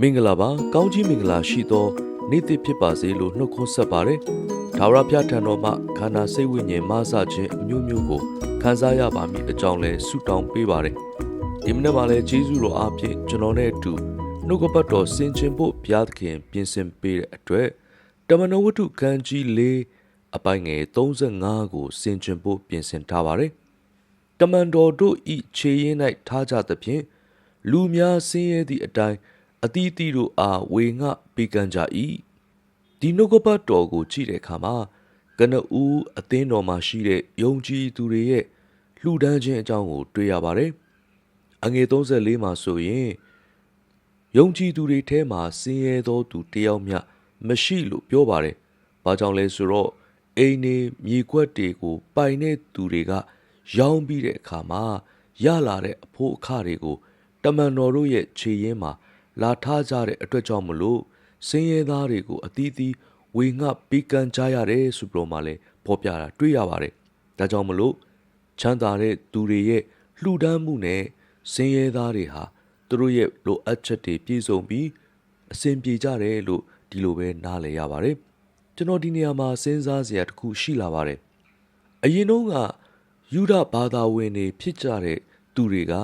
မင်္ဂလာပါကောင်းကြီးမင်္ဂလာရှိသောနေ့တစ်ဖြစ်ပါစေလို့နှုတ်ခွန်းဆက်ပါတယ်ဒါဝရဖျားထံတော်မှခန္ဓာစိတ်ဝိညာဉ်မဆခြင်းအမျိုးမျိုးကိုခံစားရပါမည်အကြောင်းလဲဆုတောင်းပေးပါတယ်ဒီမနေ့မှလည်းဂျေဇုတော်အားဖြင့်ကျွန်တော်နဲ့အတူနှုတ်ကပတ်တော်ဆင်ခြင်ဖို့ဘုရားသခင်ပြင်ဆင်ပေးတဲ့အတွက်တမန်တော်ဝတ္ထုခန်းကြီး၄အပိုင်းငယ်35ကိုဆင်ခြင်ဖို့ပြင်ဆင်ထားပါတယ်တမန်တော်တို့ဤခြေရင်း၌ထားကြသဖြင့်လူများဆင်းရဲသည့်အတိုင်း အသီးသီးတို့အားဝေငှပေးကမ်းကြ၏ဒီနှုတ်ကပတ်တော်ကိုကြည့်တဲ့အခါမှာကနဦးအသင်းတော်မှာရှိတဲ့ယုံကြည်သူတွေရဲ့လှူဒန်းခြင်းအကြောင်းကို တွေ့ရပါတယ်အငယ်34မှာဆိုရင်ယုံကြည်သူတွေထဲမှာဆင်းရဲသောသူတယောက်မျှမရှိလို့ပြောပါတယ်။ဘာကြောင့်လဲဆိုတော့အိမ်နေမြေခွက်တွေကိုပိုင်တဲ့သူတွေကရောင်းပြီးတဲ့အခါမှာရလာတဲ့အဖို့အခတွေကိုတမန်တော်တို့ရဲ့ခြေရင်းမှာ လာထားကြတဲ့အတွက်ကြောင့်မလို့စင်းရဲသားတွေကိုအသီးသီးဝေငှပေးကမ်းကြရတယ်ဆိုပြီးတော့မှလည်းဖော်ပြတာတွေ့ရပါတယ်။ဒါကြောင့်မလို့ချမ်းသာတဲ့သူတွေရဲ့လှူဒန်းမှုနဲ့စင်းရဲသားတွေဟာသူတို့ရဲ့လိုအပ်ချက်တွေပြည့်စုံပြီးအဆင်ပြေကြတယ်လို့ဒီလိုပဲနားလည်ရပါတယ်။ကျွန်တော်ဒီနေရာမှာစဉ်းစားစရာတစ်ခုရှိလာပါတယ်။အရင်တုန်းကယူဒဘာသာဝင်တွေဖြစ်ကြတဲ့သူတွေက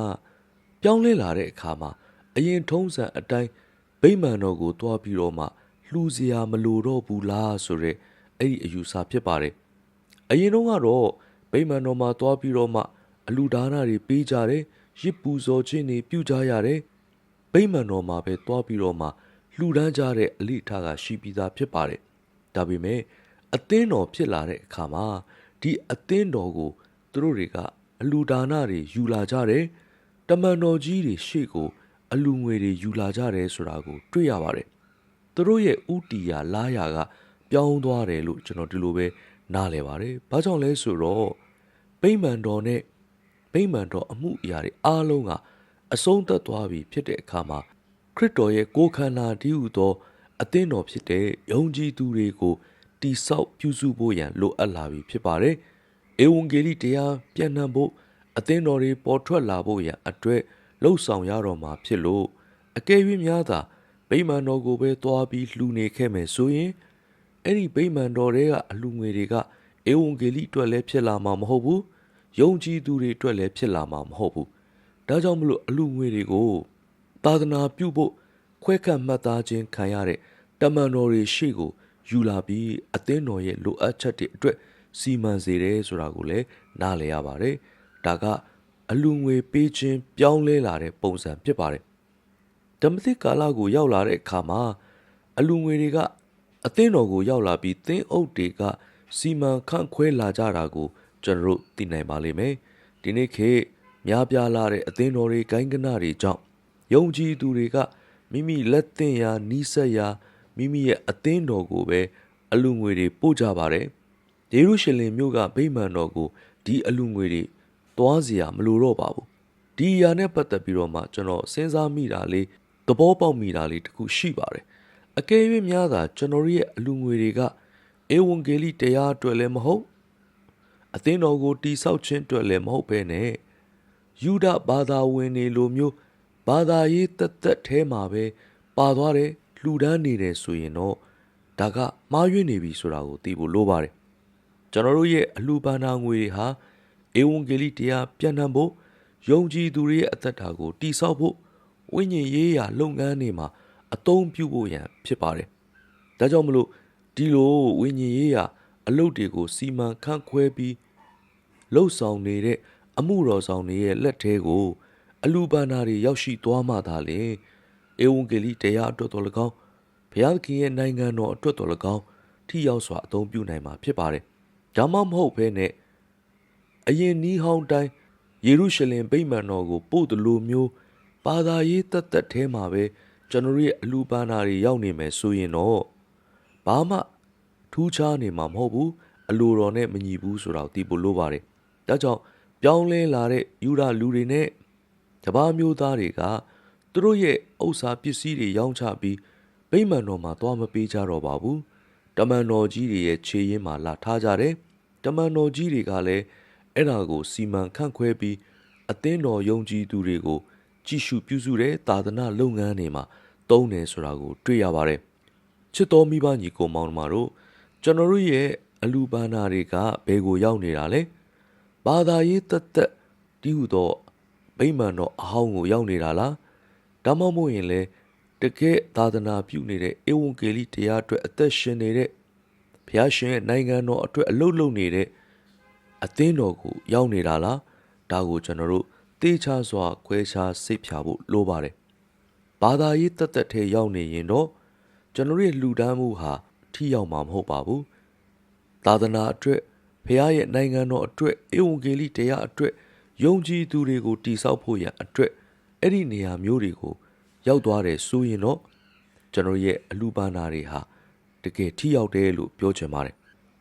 ပြောင်းလဲလာတဲ့အခါမှာ အရင်ထုံးစံအတိုင်းဗိမာန်တော်ကိုတွားပြီးတော့မှလှူစရာမလိုတော့ဘူးလားဆိုရက်အဲ့ဒီအယူဆဖြစ်ပါတယ်။အရင်တုန်းကတော့ဗိမာန်တော်မှာတွားပြီးတော့မှအလူဒါနတွေပေးကြတယ်ရစ်ပူဇော်ခြင်းတွေပြုကြရတယ်ဗိမာန်တော်မှာပဲတွားပြီးတော့မှလှူဒန်းကြတဲ့အလိထားကရှိပြီးသားဖြစ်ပါတယ်။ဒါပေမဲ့အသင်းတော်ဖြစ်လာတဲ့အခါမှာဒီအသင်းတော်ကိုသူတို့တွေကအလူဒါနတွေယူလာကြတယ်တမန်တော်ကြီးတွေရှေ့ကို အလူငွေတွေယူလာကြတယ်ဆိုတာကို တွေ့ရပါတယ်။သူတို့ရဲ့ဥတီယာလာယာကပြောင်းသွားတယ်လို့ကျွန်တော်ဒီလိုပဲနားလည်ပါတယ်။ဘာကြောင့်လဲဆိုတော့ဗိမာန်တော်နဲ့ဗိမာန်တော်အမှုအရာတွေအားလုံးကအဆုံးသတ်သွားပြီဖြစ်တဲ့အခါမှာခရစ်တော်ရဲ့ကိုယ်ခန္ဓာတည်ဟူသောအသင်းတော်ဖြစ်တဲ့ယုံကြည်သူတွေကိုတိဆောက်ပြုစုဖို့ရန်လိုအပ်လာပြီဖြစ်ပါတယ်။ဧဝံဂေလိတရားပြန့်နှံ့ဖို့အသင်းတော်တွေပေါ်ထွက်လာဖို့ရန်အတွက် လှုပ်ဆောင်ရတော့မှာဖြစ်လို့အကယ်၍များသာဗိမာန်တော်ကိုပဲသွားပြီးလှူနေခဲ့မယ်ဆိုရင်အဲ့ဒီဗိမာန်တော်တွေကအလှငွေတွေကဧဝံဂေလိအတွက်လည်းဖြစ်လာမှာမဟုတ်ဘူးယုံကြည်သူတွေအတွက်လည်းဖြစ်လာမှာမဟုတ်ဘူးဒါကြောင့်မလို့အလှငွေတွေကိုသာသနာပြုဖို့ခွဲခန့်မှတ်သားခြင်းခံရတဲ့တမန်တော်တွေရှေ့ကိုယူလာပြီးအသင်းတော်ရဲ့လိုအပ်ချက်တွေအတွက်စီမံစေတယ်ဆိုတာကိုလည်းနားလည်ရပါတယ်ဒါက အလူငွေပေးခြင်းပြောင်းလဲလာတဲ့ပုံစံဖြစ်ပါတယ်ဓမ္မသစ်ကာလကိုရောက်လာတဲ့အခါမှာအလူငွေတွေကအသင်းတော်ကိုရောက်လာပြီးသင်းအုပ်တွေကစီမံခန့်ခွဲလာကြတာကိုကျွန်တော်တို့သိနိုင်ပါလိမ့်မယ်ဒီနေ့ခေတ်များပြားလာတဲ့အသင်းတော်တွေဂိုင်းကနတွေကြောင့်ယုံကြည်သူတွေကမိမိလက်သင့်ရာနီးစပ်ရာမိမိရဲ့အသင်းတော်ကိုပဲအလူငွေတွေပို့ကြပါတယ်ယေရုရှလင်မြို့ကဗိမာန်တော်ကိုဒီအလူငွေတွေ သွားစရာမလိုတော့ပါဘူးဒီအရာနဲ့ပတ်သက်ပြီးတော့မှကျွန်တော်စဉ်းစားမိတာလေးသဘောပေါက်မိတာလေးတခုရှိပါတယ်အကယ်၍များသာကျွန်တော်ရဲ့အလူငွေတွေကဧဝံဂေလိတရားအတွက်လည်းမဟုတ်အသင်းတော်ကိုတိဆောက်ခြင်းအတွက်လည်းမဟုတ်ပဲနဲ့ယူဒဘာသာဝင်တွေလိုမျိုးဘာသာရေးတက်တက်ထဲမှာပဲပါသွားတယ်လှူဒန်းနေတယ်ဆိုရင်တော့ဒါကမှားယွင်းနေပြီဆိုတာကိုသိဖို့လိုပါတယ်ကျွန်တော်တို့ရဲ့အလှူပန်းနာငွေတွေဟာ ဧဝံဂေလိတရားပြန့်နှံ့ဖို့ယုံကြည်သူတွေရဲ့အသက်တာကိုတိဆောက်ဖို့ဝိညာဉ်ရေးရာလုပ်ငန်းတွေမှာအသုံးပြုဖို့ရန်ဖြစ်ပါတယ်ဒါကြောင့်မလို့ဒီလိုဝိညာဉ်ရေးရာအလုပ်တွေကိုစီမံခန့်ခွဲပြီးလှုပ်ဆောင်နေတဲ့အမှုတော်ဆောင်တွေရဲ့လက်ထဲကို အလူပန္နာတွေရောက်ရှိသွားမှသာလေဧဝံဂေလိတရားအတွက်တော်၎င်းဘုရားသခင်ရဲ့နိုင်ငံတော်အတွက်တော်၎င်းထိရောက်စွာအသုံးပြုနိုင်မှာဖြစ်ပါတယ်ဒါမှမဟုတ်ဘဲနဲ့ အရင်နီးဟောင်းတိုင်းယေရုရှလင်ဗိမာန်တော်ကိုပို့တယ်လို့မျိုးဘာသာရေးတက်တက်ထဲမှာပဲကျွန်တော်ရဲ့အလူပန္နာတွေရောက်နေမယ်ဆိုရင်တော့ဘာမှထူးခြားနေမှာမဟုတ်ဘူးအလိုတော်နဲ့မညီဘူးဆိုတာကိုသိဖို့လိုပါတယ်ဒါကြောင့်ပြောင်းလဲလာတဲ့ယူဒလူတွေနဲ့တပားမျိုးသားတွေကသူတို့ရဲ့ဥစ္စာပစ္စည်းတွေရောင်းချပြီးဗိမာန်တော်မှာသွားမပေးကြတော့ပါဘူးတမန်တော်ကြီးတွေရဲ့ခြေရင်းမှာလာထားကြတယ်တမန်တော်ကြီးတွေကလည်း အဲ့ဒါကိုစီမံခန့်ခွဲပြီးအသင်းတော်ယုံကြည်သူတွေကိုကြည်ရှုပြုစုတဲ့သာသနာလုပ်ငန်းတွေမှာသုံးတယ်ဆိုတာကို တွေ့ရပါတယ်ချစ်တော်မိဘညီကိုမောင်နှမတို့ကျွန်တော်တို့ရဲ့အလူပန်းနာတွေကဘယ်ကိုရောက်နေတာလဲဘာသာရေးတသက်တီးဟုသောဗိမာန်တော်အဟောင်းကိုရောက်နေတာလားဒါမှမဟုတ်ရင်လေတကယ်သာသနာပြုနေတဲ့ဧဝံဂေလိတရားအတွက်အသက်ရှင်နေတဲ့ဘုရားရှင်ရဲ့နိုင်ငံတော်အတွက်အလုပ်လုပ်နေတဲ့ အသင်းတော်ကိုရောက်နေတာလားဒါကိုကျွန်တော်တို့တေချာစွာခွဲခြားစိတ်ဖြာဖို့လိုပါတယ်ဘာသာရေးတသက်ထဲရောက်နေရင်တော့ကျွန်တော်တို့ရဲ့လူဒန်းမှုဟာထိရောက်မှာမဟုတ်ပါဘူးသာသနာအတွက်ဘုရားရဲ့နိုင်ငံတော်အတွက်ဧဝံဂေလိတရားအတွက်ယုံကြည်သူတွေကိုတိဆောက်ဖို့ရန်အတွက်အဲ့ဒီနေရာမျိုးတွေကိုရောက်သွားတယ်ဆိုရင်တော့ကျွန်တော်ရဲ့အလူပါနာတွေဟာတကယ်ထိရောက်တယ်လို့ပြောချင်ပါတယ်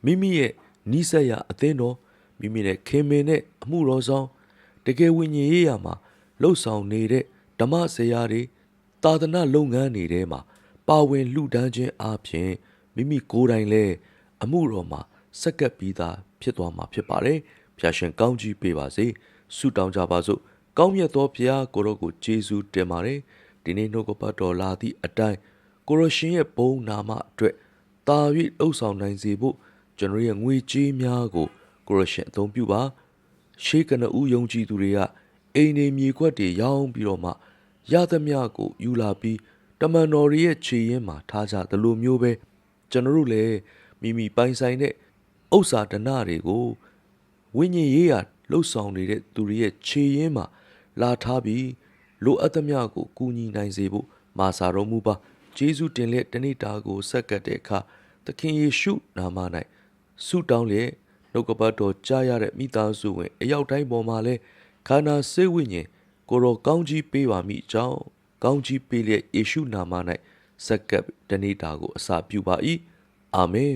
မိမိရဲ့နီးစပ်ရာအသင်းတော် မိမိနဲ့ခင်မင်နဲ့အမှုတော်ဆောင်တကယ်ဝိညာဉ်ရေးရာမှာလှုပ်ဆောင်နေတဲ့ဓမ္မဆရာတွေသာသနာလုပ်ငန်းတွေထဲမှာပါဝင်လှူဒန်းခြင်းအပြင်မိမိကိုယ်တိုင်လည်းအမှုတော်မှာစက္ကပ်ပြီးသားဖြစ်သွားမှာဖြစ်ပါတယ်ဖျာရှင်ကောင်းကြီးပေးပါစေဆုတောင်းကြပါစို့ကောင်းမြတ်သောဘုရားကိုရောကိုကျေးဇူးတင်ပါတယ်ဒီနေ့နှုတ်ကပတ်တော်လာသည့်အတိုင်းကိုရရှင်ရဲ့ဘုန်းနာမအတွက်တာ၍လှုပ်ဆောင်နိုင်စေဖို့ကျွန်တော်ရဲ့ငွေကြေးများကို ကိုရရှင်အသုံးပြုပါရှေးကနဦးယုံကြည်သူတွေကအိမ်နေမြေခွက်တွေရောင်းပြီးတော့မှရသမျှကိုယူလာပြီးတမန်တော်ရဲ့ခြေရင်းမှာထားကြသလိုမျိုးပဲကျွန်တော်တို့လည်းမိမိပိုင်ဆိုင်တဲ့ဥစ္စာဒနာတွေကိုဝိညာဉ်ရေးရာလှုပ်ဆောင်နေတဲ့သူတွေရဲ့ခြေရင်းမှာလာထားပြီးလိုအပ်သမျှကိုကူညီနိုင်စေဖို့မာစာတော်မူပါဂျေဇုတင်လက်တဏိတာကိုဆက်ကပ်တဲ့အခါသခင်ယေရှုနာမ၌ဆုတောင်းလျက် နှုတ်ကပတ်တော်ကြားရတဲ့မိသားစုဝင်အယောက်တိုင်းပေါ်မှာလဲခန္ဓာစိတ်ဝိညာဉ်ကိုရောကောင်းကြီးပေးပါမိအကြောင်းကောင်းကြီးပေးလျက်ယေရှုနာမ၌ဆက်ကပ်တဏိတာကိုအစာပြုပါ၏အာမင်